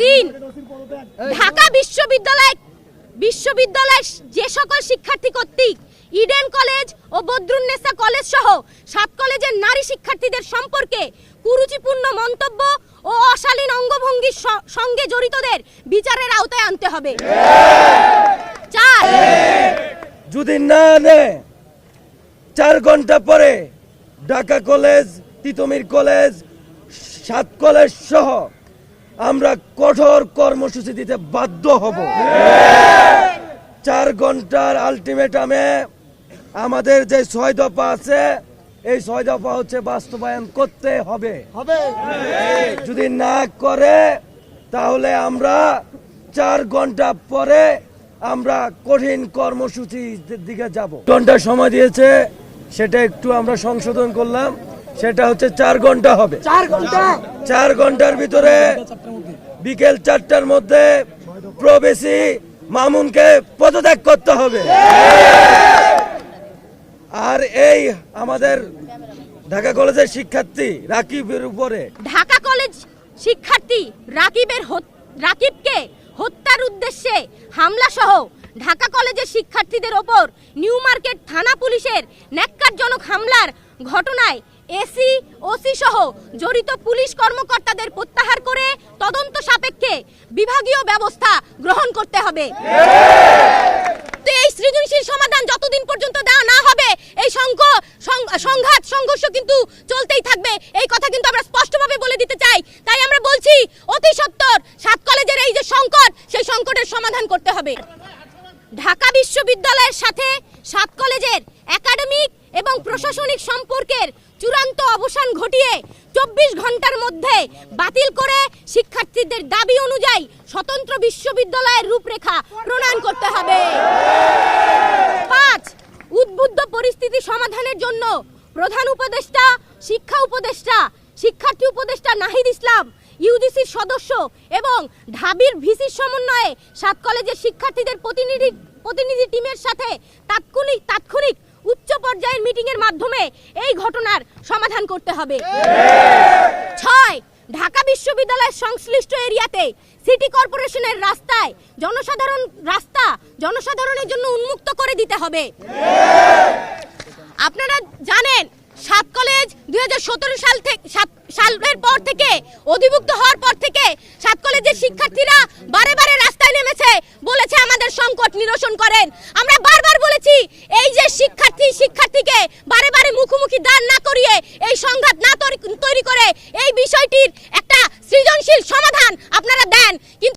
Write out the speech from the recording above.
তিন, ঢাকা বিশ্ববিদ্যালয়, বিশ্ববিদ্যালয়ের যে সকল শিক্ষার্থী কর্তৃক ইডেন কলেজ ও বদরুন্নেসা কলেজ সহ সাত কলেজের নারী শিক্ষার্থীদের সম্পর্কে কুরুচিপূর্ণ মন্তব্য ও অশালীন অঙ্গভঙ্গির সঙ্গে জড়িতদের বিচারের আওতায় আনতে হবে। চার, যদি না নেয় চার ঘণ্টা পরে ঢাকা কলেজ, তিতমির কলেজ, সাত কলেজ সহ আমরা কঠোর কর্মসূচি দিতে বাধ্য হব। চার ঘণ্টার আলটিমেটামে আমাদের যে ছয় দফা আছে এই ছয় দফা হচ্ছে বাস্তবায়ন করতে হবে। যদি না করে তাহলে আমরা চার ঘণ্টা পরে আমরা কঠিন কর্মসূচির দিকে যাব। ঘণ্টা সময় দিয়েছে সেটা একটু আমরা সংশোধন করলাম। সেটা হচ্ছে চার ঘণ্টা হবে। চার ঘণ্টা? চার ঘণ্টার ভিতরে বিকেল চারটার মধ্যে প্রবেশী মামুনকে পদত্যাগ করতে হবে। আর এই আমাদের ঢাকা কলেজের শিক্ষার্থী রাকিবের উপরে। ঢাকা কলেজ শিক্ষার্থী রাকিবের রাকিবকে হত্যার উদ্দেশ্যে হামলা সহ ঢাকা কলেজের শিক্ষার্থীদের ওপর নিউ মার্কেট থানা পুলিশের ন্যাক্কারজনক হামলার ঘটনায় এসি, ওসি সহ জড়িত পুলিশ কর্মকর্তাদের প্রত্যাহার করে তদন্ত সাপেক্ষে বিভাগীয় ব্যবস্থা গ্রহণ করতে হবে। তো এই সৃজনশীল সমাধান যতদিন পর্যন্ত দেওয়া না হবে, এই সংঘ সংঘাত, সংঘর্ষ কিন্তু চলতেই থাকবে। এই কথা কিন্তু আমরা স্পষ্টভাবে বলে দিতে চাই। তাই আমরা বলছি, অতি সত্বর সাত কলেজের এই যে সংকট, সেই সংকটের সমাধান করতে হবে। ঢাকা বিশ্ববিদ্যালয়ের সাথে সাত কলেজের একাডেমিক এবং প্রশাসনিক সম্পর্কের চূড়ান্ত অবসান ঘটিয়ে চব্বিশ ঘণ্টার মধ্যে বাতিল করে শিক্ষার্থীদের দাবি অনুযায়ী স্বতন্ত্র বিশ্ববিদ্যালয়ের রূপরেখা প্রণয়ন করতে হবে। পাঁচ, উদ্বুদ্ধ পরিস্থিতি সমাধানের জন্য প্রধান উপদেষ্টা, শিক্ষা উপদেষ্টা, শিক্ষার্থী উপদেষ্টা নাহিদ ইসলাম, ইউজিসির সদস্য এবং ঢাবির ভিসির সমন্বয়ে সাত কলেজের শিক্ষার্থীদের প্রতিনিধি প্রতিনিধি টিমের সাথে তাৎক্ষণিক তাৎক্ষণিক পর্যায়ের মিটিংয়ের মাধ্যমে এই ঘটনার সমাধান করতে হবে। ছয়, ঢাকা বিশ্ববিদ্যালয়ের সংশ্লিষ্ট এরিয়াতে সিটি কর্পোরেশনের রাস্তায় জনসাধারণ, রাস্তা জনসাধারণের জন্য উন্মুক্ত করে দিতে হবে। আপনারা জানেন, সাত কলেজ দুই হাজার সতেরো সাল থেকে সালের পর থেকে, অধিভুক্ত হওয়ার পর থেকে সাত কলেজের শিক্ষার্থীরা বারে বারে রাস্তায় নেমেছে বলেছে আমাদের সংকট নিরসন করেন আমরা বারবার বলেছি এই যে শিক্ষার্থী, শিক্ষার্থীকে বারে বারে মুখোমুখি দান না করিয়ে এই সংঘাত না তৈরি- তৈরি করে এই বিষয়টির একটা সৃজনশীল সমাধান আপনারা দেন। কিন্তু